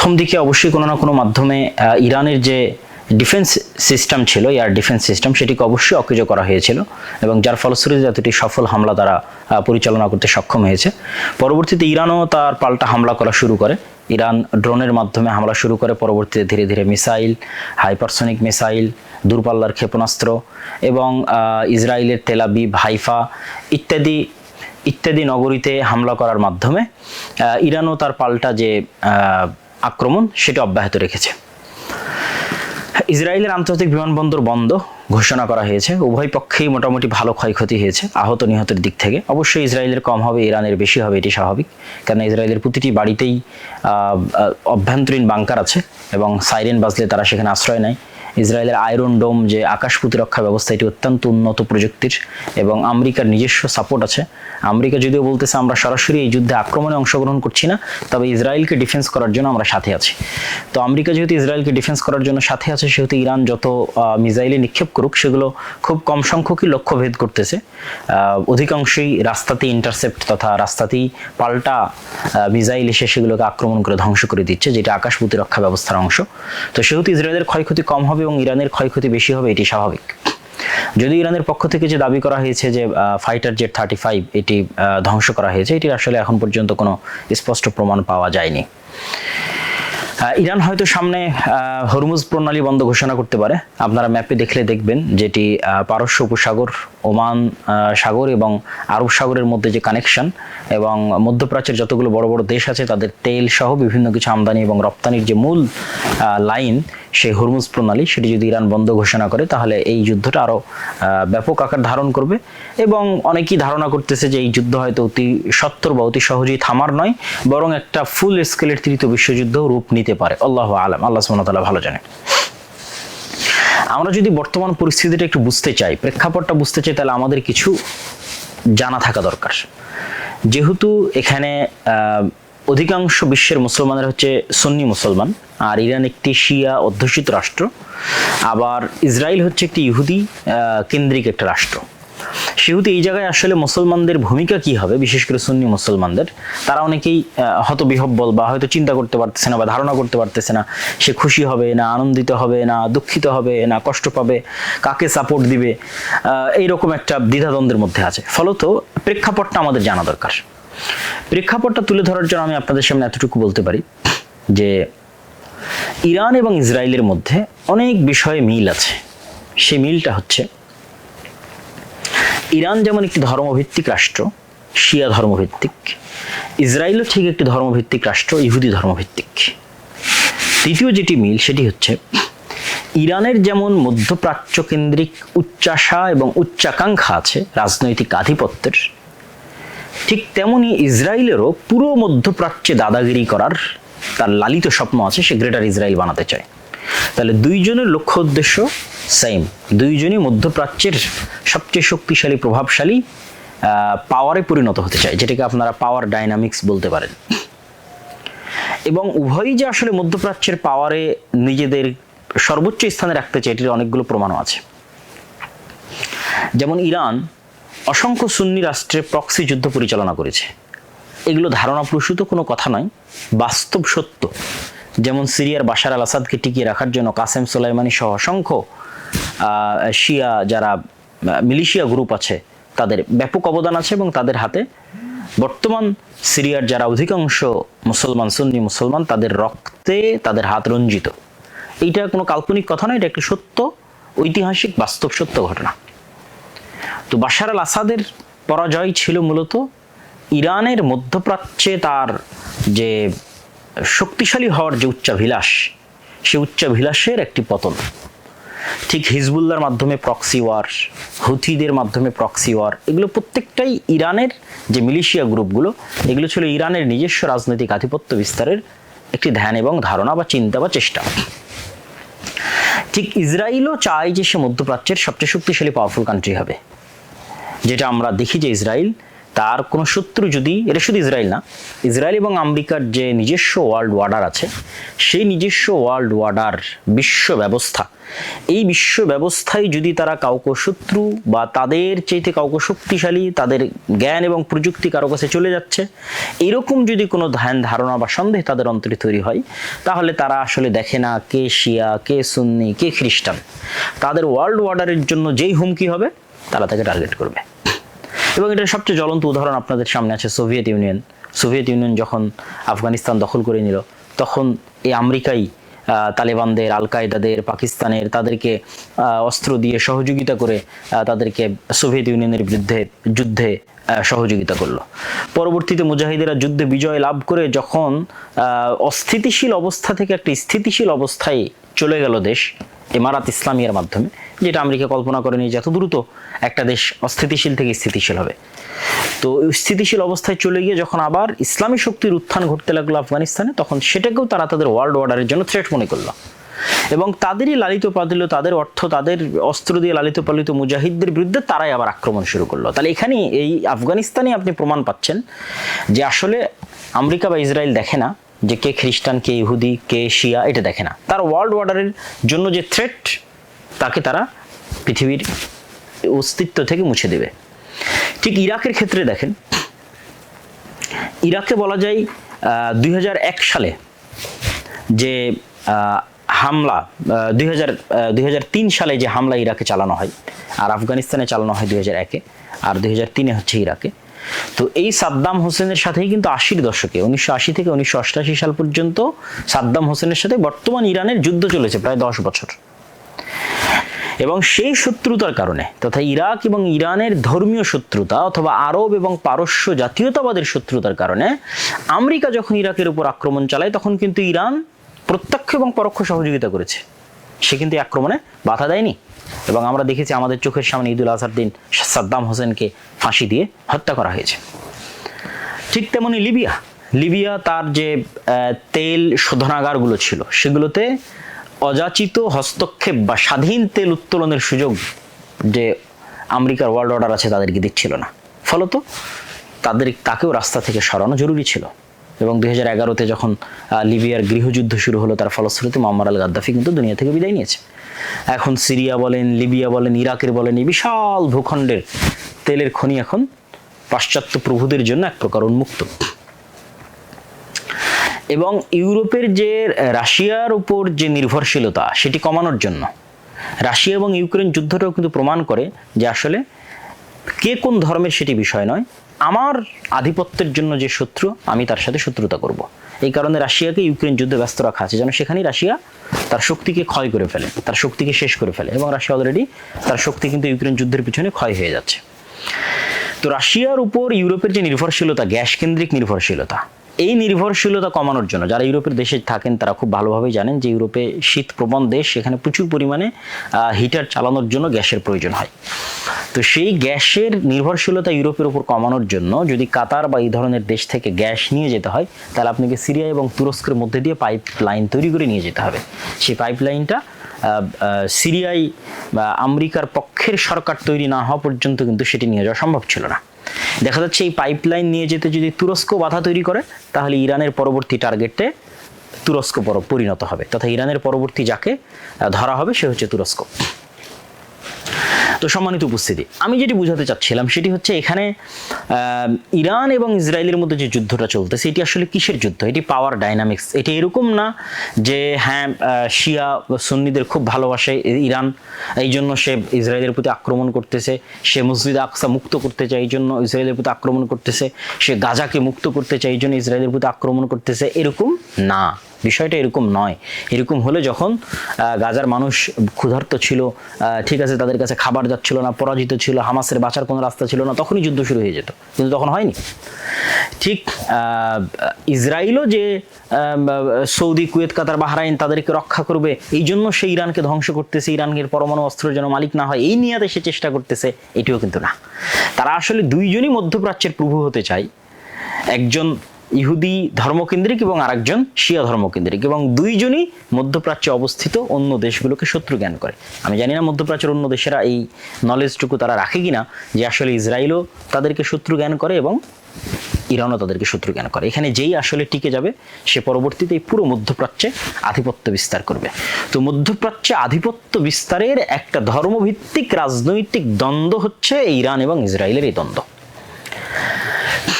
প্রথম দিকে অবশ্যই কোনো না কোনো মাধ্যমে ইরানের যে ডিফেন্স সিস্টেম ছিল এয়ার ডিফেন্স সিস্টেম সেটিকে অবশ্যই অকেজ করা হয়েছিল এবং যার ফলশ্রুতিতে এতটি সফল হামলা আহ, পরিচালনা করতে সক্ষম হয়েছে। পরবর্তীতে ইরানও তার পাল্টা হামলা করা শুরু করে। ইরান ড্রোনের মাধ্যমে হামলা শুরু করে পরবর্তীতে ধীরে ধীরে মিসাইল হাইপারসনিক মিসাইল দূরপাল্লার ক্ষেপণাস্ত্র এবং ইসরায়েলের তেলাবি হাইফা ইত্যাদি ইত্যাদি নগরীতে হামলা করার মাধ্যমে ইরানও তার পাল্টা যে আক্রমণ সেটা অব্যাহত রেখেছে। ইসরায়েলের আন্তর্জাতিক বিমানবন্দর বন্ধ ঘোষণা করা হয়েছে। উভয় পক্ষেই মোটামুটি ভালো ক্ষয়ক্ষতি হয়েছে আহত নিহতের দিক থেকে। অবশ্যই ইসরায়েলের কম হবে, ইরানের বেশি হবে, এটি স্বাভাবিক। কারণ ইসরায়েলের প্রতিটি বাড়িতেই অভ্যন্তরীণ বাংকার আছে এবং সাইরেন বাজলে তারা সেখানে আশ্রয় নেয়। ইসরায়েলের আয়রন ডোম যে আকাশ প্রতিরক্ষা ব্যবস্থা, এটি অত্যন্ত উন্নত প্রযুক্তির এবং আমেরিকার নিজস্ব সাপোর্ট আছে। আমেরিকা যদিও বলতেছে আমরা সরাসরি এই যুদ্ধে আক্রমণে অংশগ্রহণ করছি না, তবে ইসরায়েলকে ডিফেন্স করার জন্য আমরা সাথে আছি। তো আমেরিকা যেহেতু ইসরায়েলকে ডিফেন্স করার জন্য সাথে আছে, সেহেতু ইরান যত মিসাইলে নিক্ষেপ করুক, সেগুলো খুব কম সংখ্যকই লক্ষ্য ভেদ করতেছে অধিকাংশই রাস্তাতেই ইন্টারসেপ্ট তথা রাস্তাতেই পাল্টা মিসাইল এসে সেগুলোকে আক্রমণ করে ধ্বংস করে দিচ্ছে, যেটা আকাশ প্রতিরক্ষা ব্যবস্থার অংশ। তো সেহেতু ইসরায়েলের ক্ষয়ক্ষতি কম হবে এবং ইরানের ক্ষয়ক্ষতি বেশি হবে, এটি স্বাভাবিক। যদি ইরানের পক্ষ থেকে যে দাবি করা হয়েছে যে ফাইটার জেট থার্টি ফাইভ এটি ধ্বংস করা হয়েছে, এটির আসলে এখন পর্যন্ত কোনো স্পষ্ট প্রমাণ পাওয়া যায়নি। ইরান হয়তো সামনে হরমুজ প্রণালী বন্ধ ঘোষণা করতে পারে। আপনারা ম্যাপে দেখলে দেখবেন যেটি পারস্য উপসাগর, ওমান সাগর এবং আরব সাগরের মধ্যে যে কানেকশন এবং মধ্যপ্রাচ্যের যতগুলো বড় বড় দেশ আছে, তাদের তেল সহ বিভিন্ন কিছু আমদানি এবং রপ্তানির যে মূল লাইন সেই হরমুজ প্রণালী, সেটি যদি ইরান বন্ধ ঘোষণা করে, তাহলে এই যুদ্ধটা আরও ব্যাপক আকার ধারণ করবে। এবং অনেকেই ধারণা করতেছে যে এই যুদ্ধ হয়তো অতি সত্তর বা অতি সহজেই থামার নয়, বরং একটা ফুল স্কেলের তৃতীয় বিশ্বযুদ্ধ রূপ নিতে পারে। আল্লাহ আলম। আল্লাহ সুমতাল্লাহ ভালো জানে আমরা যদি বর্তমান পরিস্থিতিটা একটু বুঝতে চাই, প্রেক্ষাপটটা বুঝতে চাই, তাহলে আমাদের কিছু জানা থাকা দরকার। যেহেতু এখানে অধিকাংশ বিশ্বের মুসলমানের হচ্ছে সুন্নি মুসলমান, আর ইরান একটি শিয়া অধ্যুষিত রাষ্ট্র, আবার ইসরায়েল হচ্ছে একটি ইহুদি কেন্দ্রিক একটা রাষ্ট্র। সেহেতু এই জায়গায় আসলে মুসলমানদের ভূমিকা কি হবে, বিশেষ করে সুন্নি মুসলমানদের, তারা অনেকেই হতবিহব্বল বা হয়তো চিন্তা করতে পারতেছে না বা ধারণা করতে পারতেছে না, সে খুশি হবে না, আনন্দিত হবে না, দুঃখিত হবে না, কষ্ট পাবে, কাকে সাপোর্ট দিবে এইরকম একটা দ্বিধাদ্বন্দ্বের মধ্যে আছে। ফলত প্রেক্ষাপটটা আমাদের জানা দরকার। প্রেক্ষাপটটা তুলে ধরার জন্য আমি আপনাদের সামনে এতটুকু বলতে পারি যে ইরান এবং ইসরায়েলের মধ্যে অনেক বিষয়ে মিল আছে। সেই মিলটা হচ্ছে ইরান যেমন একটি ধর্মভিত্তিক রাষ্ট্র, শিয়া ধর্মভিত্তিক, ইসরায়েলও ঠিক একটি ধর্মভিত্তিক রাষ্ট্র, ইহুদি ধর্মভিত্তিক। তৃতীয় যেটি মিল সেটি হচ্ছে ইরানের যেমন মধ্যপ্রাচ্য কেন্দ্রিক উচ্চাশা এবং উচ্চাকাঙ্ক্ষা আছে, রাজনৈতিক আধিপত্যের ঠিক তেমনি ইসরায়েলেরও পুরো মধ্যপ্রাচ্যে দাদাগিরি করার তার লালিত স্বপ্ন আছে, সে গ্রেটার ইসরায়েল বানাতে চায়। তাহলে দুইজনের লক্ষ্য উদ্দেশ্য সেম দুইজনই মধ্যপ্রাচ্যের সবচেয়ে শক্তিশালী, প্রভাবশালী পাওয়ারে পরিণত হতে চায়, যেটাকে আপনারা পাওয়ার ডাইনামিক্স বলতে পারেন। এবং উভয়ই যে আসলে মধ্যপ্রাচ্যের পাওয়ারে নিজেদের সর্বোচ্চ স্থানে রাখতে চায়, এটির অনেকগুলো প্রমাণও আছে। যেমন ইরান অসংখ্য সুন্নি রাষ্ট্রে প্রক্সি যুদ্ধ পরিচালনা করেছে। এগুলো ধারণা প্রসূত কোনো কথা নয়, বাস্তব সত্য। যেমন সিরিয়ার বাশার আল আসাদকে টিকিয়ে রাখার জন্য কাসেম সোলাইমানি সহ অসংখ্য শিয়া যারা মিলিশিয়া গ্রুপ আছে, তাদের ব্যাপক অবদান আছে এবং তাদের হাতে বর্তমান সিরিয়ার যারা অধিকাংশ মুসলমান, সুন্নি মুসলমান, তাদের রক্তে তাদের হাত রঞ্জিত। এইটা কোনো কাল্পনিক কথা নয়, এটা একটি সত্য, ঐতিহাসিক বাস্তব সত্য ঘটনা। তো বাশার আল আসাদের পরাজয় ছিল মূলত ইরানের মধ্যপ্রাচ্যে তার যে শক্তিশালী হওয়ার যে উচ্চাভিলাষ, সে উচ্চাভিলাষের একটি পতন। ঠিক হিজবুল্লার মাধ্যমে প্রক্সি ওয়ার হুথিদের মাধ্যমে প্রক্সি ওয়ার এগুলো প্রত্যেকটাই ইরানের যে মিলিশিয়া গ্রুপগুলো, এগুলো ছিল ইরানের নিজস্ব রাজনৈতিক আধিপত্য বিস্তারের একটি ধ্যান এবং ধারণা বা চিন্তা বা চেষ্টা। ঠিক ইসরায়েলও চায় যে সে মধ্যপ্রাচ্যের সবচেয়ে শক্তিশালী পাওয়ারফুল কান্ট্রি হবে। যেটা আমরা দেখি যে ইসরায়েল তার কোনো শত্রু যদি, এটা শুধু ইসরায়েল না ইসরায়েল এবং আমেরিকার যে নিজস্ব ওয়ার্ল্ড ওয়ার্ডার আছে, সেই নিজস্ব ওয়ার্ল্ড ওয়ার্ডার বিশ্ব ব্যবস্থা, এই বিশ্ব ব্যবস্থায় যদি তারা কাউকে শত্রু বা তাদের চাইতে কাউকে শক্তিশালী, তাদের জ্ঞান এবং প্রযুক্তি কারও কাছে চলে যাচ্ছে, এরকম যদি কোনো ধ্যান, ধারণা বা সন্দেহ তাদের অন্তরে তৈরি হয়, তাহলে তারা আসলে দেখে না কে শিয়া, কে সুন্নি, কে খ্রিস্টান। তাদের ওয়ার্ল্ড ওয়ার্ডারের জন্য যেই হুমকি হবে তারা তাকে টার্গেট করবে। এবং এটার সবচেয়ে জ্বলন্ত উদাহরণ আপনাদের সামনে আছে সোভিয়েত ইউনিয়ন। সোভিয়েত ইউনিয়ন যখন আফগানিস্তান দখল করে নিল, তখন এই আমেরিকাই তালেবানদের আল কায়দাদের পাকিস্তানের তাদেরকে অস্ত্র দিয়ে সহযোগিতা করে তাদেরকে সোভিয়েত ইউনিয়নের বিরুদ্ধে যুদ্ধে সহযোগিতা করল। পরবর্তীতে মুজাহিদেরা যুদ্ধে বিজয় লাভ করে যখন অস্থিতিশীল অবস্থা থেকে একটা স্থিতিশীল অবস্থায় চলে গেল দেশ, ইমারাত ইসলামিয়ার মাধ্যমে, যেটা আমেরিকা কল্পনা করেনি যে এত দ্রুত একটা দেশ অস্থিতিশীল থেকে স্থিতিশীল হবে। তো স্থিতিশীল অবস্থায় চলে গিয়ে যখন আবার ইসলামী শক্তির উত্থান ঘটতে লাগল আফগানিস্তানে, তখন সেটাকেও তারা তাদের ওয়ার্ল্ড অর্ডারের জন্য থ্রেট মনে করল। এবং তাদেরই লালিত পালিত, তাদের অর্থ, তাদের অস্ত্র দিয়ে লালিত পালিত মুজাহিদদের বিরুদ্ধে তারাই আবার আক্রমণ শুরু করল। তাহলে এখানে এই আফগানিস্তানে আপনি প্রমাণ পাচ্ছেন যে আসলে আমেরিকা বা ইসরায়েল দেখে না যে কে খ্রিস্টান, কে ইহুদি, কে শিয়া, এটা দেখে না। তার ওয়ার্ল্ড অর্ডারের জন্য যে থ্রেট তাকে তারা পৃথিবীর অস্তিত্ব থেকে মুছে দেবে। ঠিক ইরাকের ক্ষেত্রে দেখেন, ইরাকে বলা যায় দুই হাজার এক সালে যে হামলা দুই হাজার দুই সালে যে হামলা ইরাকে চালানো হয়, আর আফগানিস্তানে চালানো হয় দুই হাজার একে, আর দুই হচ্ছে ইরাকে। তো এই সাদ্দাম হোসেনের সাথেই কিন্তু আশির দশকে, উনিশশো আশি থেকে উনিশশো অষ্টাশি সাল পর্যন্ত সাদ্দাম হোসেনের সাথে বর্তমান ইরানের যুদ্ধ চলেছে প্রায় দশ বছর। এবং সেই শত্রুতার কারণে, তথা ইরাক এবং ইরানের ধর্মীয় শত্রুতা অথবা আরব এবং পারস্য জাতীয়তাবাদের শত্রুতার কারণে, আমেরিকা যখন ইরাকের উপর আক্রমণ চালায়, তখন কিন্তু ইরান প্রত্যক্ষ এবং পরোক্ষ সহযোগিতা করেছে। সে কিন্তু আক্রমণে বাধা দেয়নি। এবং আমরা দেখেছি আমাদের চোখের সামনে ঈদুল আজহার দিন সাদ্দাম হোসেনকে ফাঁসি দিয়ে হত্যা করা হয়েছে। ঠিক তেমনি লিবিয়া। লিবিয়া তার যে তেল শোধনাগারগুলো ছিল, সেগুলোতে অযাচিত হস্তক্ষেপ বা স্বাধীন তেল উত্তোলনের সুযোগ যে আমেরিকার ওয়ার্ল্ড অর্ডার আছে তাদেরকে দিচ্ছিল না। ফলত তাদের তাকেও রাস্তা থেকে সরানো জরুরি ছিল। এবং দুই হাজার এগারোতে যখন লিবিয়ার গৃহযুদ্ধ শুরু হলো, তার ফলশ্রুতি মোহাম্মদ আল গাদ্দাফি কিন্তু দুনিয়া থেকে বিদায় নিয়েছে। এখন সিরিয়া বলেন, লিবিয়া বলেন, ইরাকের বলেন, এই বিশাল ভূখণ্ডের তেলের খনি এখন পাশ্চাত্য প্রভুদের জন্য এক প্রকার উন্মুক্ত। এবং ইউরোপের যে রাশিয়ার উপর যে নির্ভরশীলতা, সেটি কমানোর জন্য। রাশিয়া এবং ইউক্রেন যুদ্ধটাও কিন্তু প্রমাণ করে যে আসলে কে কোন ধর্মের সেটি বিষয় নয় আমার আধিপত্যের জন্য যে শত্রু, আমি তার সাথে শত্রুতা করব। এই কারণে রাশিয়াকে ইউক্রেন যুদ্ধে ব্যস্ত রাখা আছে। যেন সেখানেই রাশিয়া তার শক্তিকে ক্ষয় করে ফেলে, তার শক্তিকে শেষ করে ফেলে এবং রাশিয়া অলরেডি তার শক্তি কিন্তু ইউক্রেন যুদ্ধের পিছনে ক্ষয় হয়ে যাচ্ছে। তো রাশিয়ার উপর ইউরোপের যে নির্ভরশীলতা গ্যাস কেন্দ্রিক নির্ভরশীলতা এই নির্ভরশীলতা কমানোর জন্য, যারা ইউরোপের দেশে থাকেন তারা খুব ভালোভাবেই জানেন যে ইউরোপে শীত প্রবণ দেশ, সেখানে প্রচুর পরিমাণে হিটার চালানোর জন্য গ্যাসের প্রয়োজন হয়। তো সেই গ্যাসের নির্ভরশীলতা ইউরোপের উপর কমানোর জন্য যদি কাতার বা এই ধরনের দেশ থেকে গ্যাস নিয়ে যেতে হয়, তাহলে আপনাকে সিরিয়া এবং তুরস্কের মধ্যে দিয়ে পাইপ লাইন তৈরি করে নিয়ে যেতে হবে। সেই পাইপ লাইনটা সিরিয়ায় আমেরিকার পক্ষের সরকার তৈরি না হওয়া পর্যন্ত কিন্তু সেটি নিয়ে যাওয়া সম্ভব ছিল না। দেখা যাচ্ছে এই পাইপলাইন নিয়ে যেতে যদি তুরস্ক বাধা তৈরি করে, তাহলে ইরানের পরবর্তী টার্গেটে তুরস্ক পর- পরিণত হবে। তথা ইরানের পরবর্তী যাকে ধরা হবে, সে হচ্ছে তুরস্ক। তো সম্মানিত উপস্থিতি। আমি যেটি বুঝাতে চাচ্ছিলাম সেটি হচ্ছে এখানে ইরান এবং ইসরায়েলের মধ্যে যে যুদ্ধটা চলতেছে, এটি আসলে কিসের যুদ্ধ? এটি পাওয়ার ডাইনামিক্স এটি এরকম না যে হ্যাঁ শিয়া সুন্নিদের খুব ভালোবাসে ইরান এই জন্য সে ইসরায়েলের প্রতি আক্রমণ করতেছে। সে মসজিদ আকসা মুক্ত করতে চায় এই জন্য ইসরায়েলের প্রতি আক্রমণ করতেছে। সে গাজাকে মুক্ত করতে চায় এই জন্য ইসরায়েলের প্রতি আক্রমণ করতেছে। এরকম না। বিষয়টা এরকম নয়। এরকম হলে যখন গাজার মানুষ ক্ষুধার্ত ছিল ঠিক আছে, তাদের কাছে খাবার যাচ্ছিল না, পরাজিত ছিল, হামাসের বাঁচার কোনো রাস্তা ছিল না, তখনই যুদ্ধ শুরু হয়ে যেত। কিন্তু তখন হয়নি। ঠিক ইসরায়েলও যে সৌদি, কুয়েত, কাতার, বাহরাইন তাদেরকে রক্ষা করবে, এই জন্য সে ইরানকে ধ্বংস করতেছে ইরানের পরমাণু অস্ত্রের যেন মালিক না হয়, এই নিয়াতে সে চেষ্টা করতেছে, এটিও কিন্তু না। তারা আসলে দুইজনই মধ্যপ্রাচ্যের প্রভু হতে চায়। একজন ইহুদি ধর্মকেন্দ্রিক এবং আরেকজন শিয়া ধর্মকেন্দ্রিক এবং দুইজনই মধ্যপ্রাচ্যে অবস্থিত অন্য দেশগুলোকে শত্রু জ্ঞান করে। আমি জানি না মধ্যপ্রাচ্যের অন্য দেশেরা এই নলেজটুকু তারা রাখে কিনা যে আসলে ইসরায়েলও তাদেরকে শত্রু জ্ঞান করে এবং ইরানও তাদেরকে শত্রু জ্ঞান করে। এখানে যেই আসলে টিকে যাবে, সে পরবর্তীতে এই পুরো মধ্যপ্রাচ্যে আধিপত্য বিস্তার করবে। তো মধ্যপ্রাচ্যে আধিপত্য বিস্তারের একটা ধর্মভিত্তিক রাজনৈতিক দ্বন্দ্ব হচ্ছে ইরান এবং ইসরায়েলের এই দ্বন্দ্ব।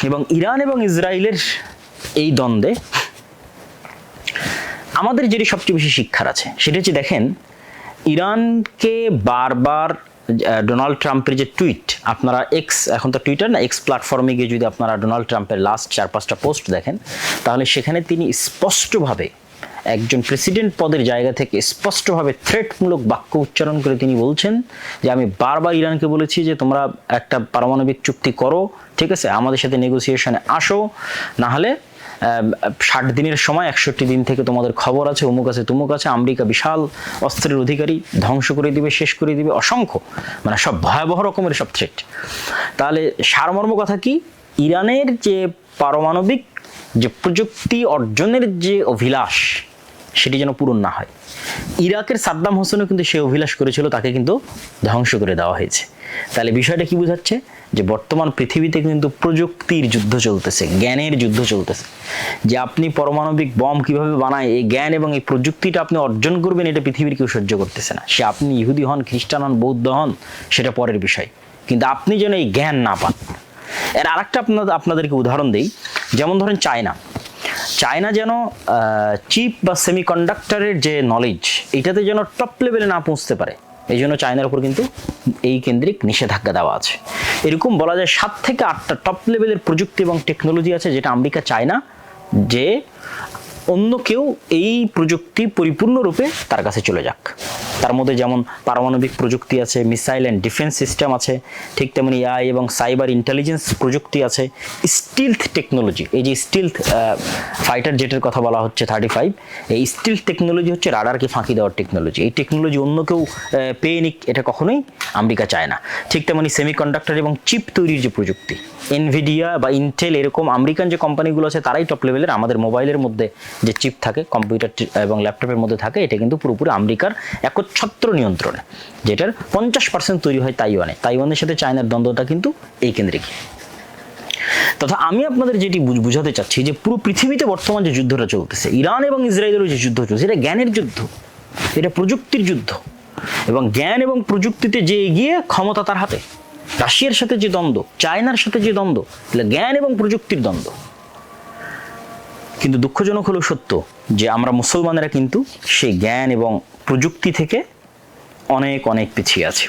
এবং ইরান এবং ইসরায়েলের এই দ্বন্দ্বে আমাদের যেটি সবচেয়ে বেশি শিক্ষার আছে, সেটা হচ্ছে দেখেন, ইরানকে বারবার ডোনাল্ড ট্রাম্পের যে টুইট, আপনারা এক্স এখন তো টুইটার না এক্স প্ল্যাটফর্মে গিয়ে যদি আপনারা ডোনাল্ড ট্রাম্পের লাস্ট চার পাঁচটা পোস্ট দেখেন, তাহলে সেখানে তিনি স্পষ্টভাবে একজন প্রেসিডেন্ট পদের জায়গা থেকে স্পষ্টভাবে থ্রেটমূলক বাক্য উচ্চারণ করে তিনি বলছেন যে, আমি বারবার ইরানকে বলেছি যে, তোমরা একটা পারমাণবিক চুক্তি করো, ঠিক আছে? আমাদের সাথে নেগোসিয়েশনে আসো। না হলে ষাট দিনের সময়, একষট্টি দিন থেকে তোমাদের খবর আছে, অমুক আছে, তুমুক আছে। আমেরিকা বিশাল অস্ত্রের অধিকারী ধ্বংস করে দিবে, শেষ করে দিবে। অসংখ্য মানে সব ভয়াবহ রকমের সব থ্রেট তাহলে সারমর্ম কথা কি? ইরানের যে পারমাণবিক যে প্রযুক্তি অর্জনের যে অভিলাষ সেটি যেন পূরণ না হয়। ইরাকের সাদ্দাম হোসেনও কিন্তু সে অভিলাষ করেছিল, তাকে কিন্তু ধ্বংস করে দেওয়া হয়েছে। তাহলে বিষয়টা কি বোঝাচ্ছে? যে বর্তমান পৃথিবীতে কিন্তু প্রযুক্তির যুদ্ধ চলতেছে, জ্ঞানের যুদ্ধ চলতেছে। যে আপনি পারমাণবিক বম কীভাবে বানায়, এই জ্ঞান এবং এই প্রযুক্তিটা আপনি অর্জন করবেন, এটা পৃথিবীর কেউ সহ্য করতেছে না। সে আপনি ইহুদি হন, খ্রিস্টান হন, বৌদ্ধ হন, সেটা পরের বিষয়। কিন্তু আপনি যেন এই জ্ঞান না পান। এর আরেকটা আপনাদের আপনাদেরকে উদাহরণ দেই। যেমন ধরেন চায়না। চায়না যেন চিপ বা সেমিকন্ডাক্টরের যে নলেজ এটাতে যেন টপ লেভেলে না পৌঁছতে পারে। এই জন্য চায়নার উপর কিন্তু এই কেন্দ্রিক নিষেধাজ্ঞা দেওয়া আছে। এরকম বলা যায় সাত থেকে আটটা টপ লেভেলের প্রযুক্তি এবং টেকনোলজি আছে যেটা আমেরিকা চায় না যে অন্য কেউ এই প্রযুক্তি পরিপূর্ণরূপে তার কাছে চলে যাক। তার মধ্যে যেমন পারমাণবিক প্রযুক্তি আছে মিসাইল অ্যান্ড ডিফেন্স সিস্টেম আছে, ঠিক তেমনি এআই এবং সাইবার ইন্টেলিজেন্স প্রযুক্তি আছে স্টিলথ টেকনোলজি এই যে স্টিলথ ফাইটার জেটের কথা বলা হচ্ছে থার্টি ফাইভ এই স্টিলথ টেকনোলজি হচ্ছে রাডারকে ফাঁকি দেওয়ার টেকনোলজি এই টেকনোলজি অন্য কেউ পেয়ে নিক, এটা কখনোই আমেরিকা চায় না। ঠিক তেমনি সেমিকন্ডাক্টর এবং চিপ তৈরির যে প্রযুক্তি এনভিডিয়া বা ইন্টেল এরকম আমেরিকান যে কোম্পানিগুলো আছে, তারাই টপ লেভেলের আমাদের মোবাইলের মধ্যে যে চিপ থাকে কম্পিউটার এবং ল্যাপটপের মধ্যে থাকে, এটা কিন্তু পুরোপুরি আমেরিকার একচ্ছত্র নিয়ন্ত্রণে, যেটার পঞ্চাশ পার্সেন্ট তৈরি হয় তাইওয়ানে। তাইওয়ানের সাথে চায়নার দ্বন্দ্বটা কিন্তু এই কেন্দ্রিক। তথা আমি আপনাদের যেটি বুঝ- বুঝাতে চাচ্ছি যে পুরো পৃথিবীতে বর্তমান যে যুদ্ধটা চলতেছে, ইরান এবং ইসরায়েলের যে যুদ্ধ চলছে, এটা জ্ঞানের যুদ্ধ, এটা প্রযুক্তির যুদ্ধ। এবং জ্ঞান এবং প্রযুক্তিতে যে এগিয়ে ক্ষমতা তার হাতে। রাশিয়ার সাথে যে দ্বন্দ্ব, চায়নার সাথে যে দ্বন্দ্ব এটা জ্ঞান এবং প্রযুক্তির দ্বন্দ্ব। কিন্তু দুঃখজনক হলো সত্য যে আমরা মুসলমানেরা কিন্তু সেই জ্ঞান এবং প্রযুক্তি থেকে অনেক অনেক পিছিয়ে আছি।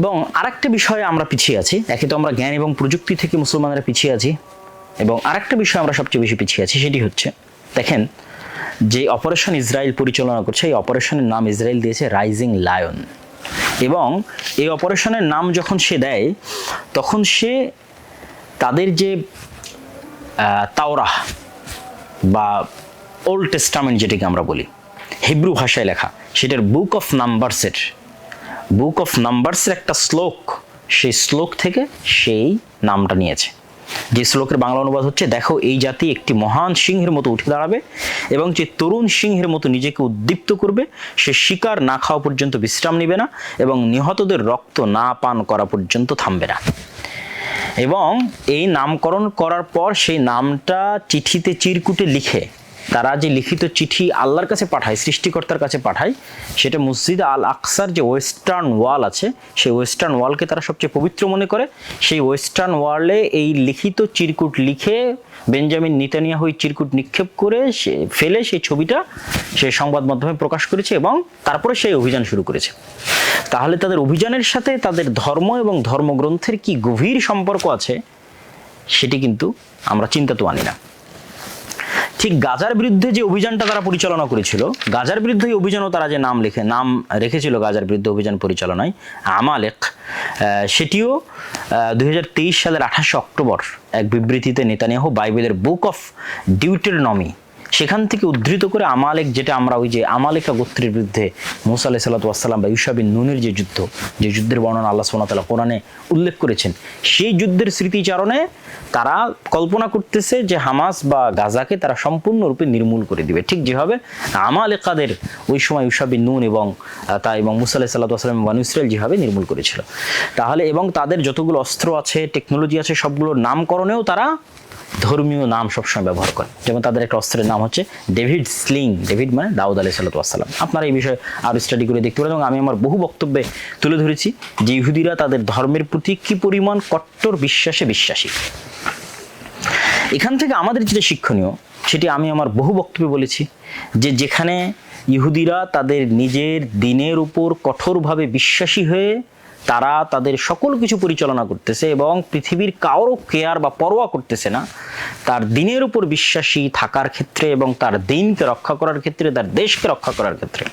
এবং আরেকটা বিষয়ে আমরা পিছিয়ে আছি, একে তো আমরা জ্ঞান এবং প্রযুক্তি থেকে মুসলমানেরা পিছিয়ে আছি, এবং আরেকটা বিষয় আমরা সবচেয়ে বেশি পিছিয়ে আছি সেটি হচ্ছে, দেখেন, যে অপারেশন ইসরায়েল পরিচালনা করছে, এই অপারেশনের নাম ইসরায়েল দিয়েছে রাইজিং লায়ন এবং এই অপারেশনের নাম যখন সে দেয়, তখন সে তাদের যে তাওরাহ বা ওল্ড টেস্টামেন্ট যেটাকে আমরা বলি হিব্রু ভাষায় লেখা, সেটার বুক অফ নাম্বারসের বুক অফ নাম্বারসের একটা শ্লোক, সেই শ্লোক থেকে সেই নামটা নিয়েছে। যে শ্লোকের বাংলা অনুবাদ হচ্ছে, দেখো, এই জাতি একটি মহান সিংহের মতো উঠে দাঁড়াবে এবং যে তরুণ সিংহের মতো নিজেকে উদ্দীপ্ত করবে, সে শিকার না খাওয়া পর্যন্ত বিশ্রাম নেবে না এবং নিহতদের রক্ত না পান করা পর্যন্ত থামবে না। এবং এই নামকরণ করার পর সেই নামটা চিঠিতে চিরকুটে লিখে তারা যে লিখিত চিঠি আল্লাহর কাছে পাঠায়, সৃষ্টিকর্তার কাছে পাঠায়, সেটা মসজিদ আল আকসার যে ওয়েস্টার্ন ওয়াল আছে, সেই ওয়েস্টার্ন ওয়ালকে তারা সবচেয়ে পবিত্র মনে করে। সেই ওয়েস্টার্ন ওয়ালে এই লিখিত চিরকুট লিখে বেঞ্জামিন নিতানিয়াহু এই চিরকুট নিক্ষেপ করে সে, ফেলে সেই ছবিটা সেই সংবাদ মাধ্যমে প্রকাশ করেছে এবং তারপরে সেই অভিযান শুরু করেছে। তাহলে তাদের অভিযানের সাথে তাদের ধর্ম এবং ধর্মগ্রন্থের কি গভীর সম্পর্ক আছে, সেটি কিন্তু আমরা চিন্তা তো আনি না। ঠিক গাজার বিরুদ্ধে যে অভিযানটা তারা পরিচালনা করেছিল, গাজার বিরুদ্ধে অভিযানও তারা যে নাম লিখে, নাম রেখেছিল গাজার বিরুদ্ধে অভিযান পরিচালনায়, আমালেক সেটিও দুই হাজার তেইশ সালের আঠাশে অক্টোবর এক বিবৃতিতে নেতানিয়াহ বাইবেলের বুক অফ ডিউটেরনমি সেখান থেকে উদ্ধৃত করে আমালেক, যেটা আমরা ওই যে আমালেকা গোত্রের বিরুদ্ধে মুসা আলাহ সাল্লাতাম বা ইউসাবিন নুনের যে যুদ্ধ, যে যুদ্ধের বর্ণনা আল্লাহ সোনাতালা কোরআনে উল্লেখ করেছেন, সেই যুদ্ধের স্মৃতিচারণে তারা কল্পনা করতেছে যে হামাস বা গাজাকে তারা সম্পূর্ণরূপে নির্মূল করে দিবে। ঠিক যেভাবে আমালেকাদের ওই সময় ইউসাবিন নুন এবং তা এবং মুসা আলাহ সাল্লাতাম বানু ইসরায়েল যেভাবে নির্মূল করেছিল। তাহলে এবং তাদের যতগুলো অস্ত্র আছে, টেকনোলজি আছে, সবগুলোর নামকরণেও তারা ধর্মীয় নাম সবসময় ব্যবহার করে যেমন তাদের একটা অস্ত্রের নাম হচ্ছে ডেভিড স্লিং, ডেভিড মানে দাউদ আলি সাল্লাম আপনারা এই বিষয়ে আরও স্টাডি করে দেখতে পারেন এবং আমি আমার বহু বক্তব্যে তুলে ধরেছি যে ইহুদিরা তাদের ধর্মের প্রতি কি পরিমাণ কট্টর বিশ্বাসে বিশ্বাসী। এখান থেকে আমাদের যেটা শিক্ষণীয়, সেটি আমি আমার বহু বক্তব্যে বলেছি যে যেখানে ইহুদিরা তাদের নিজের দিনের উপর কঠোরভাবে বিশ্বাসী হয়ে তারা তাদের সকল কিছু পরিচালনা করতেছে এবং পৃথিবীর কারও কেয়ার বা পরোয়া করতেছে না। তার দিনের উপর বিশ্বাসী থাকার ক্ষেত্রে এবং তার দিনকে রক্ষা করার ক্ষেত্রে, তার দেশকে রক্ষা করার ক্ষেত্রে।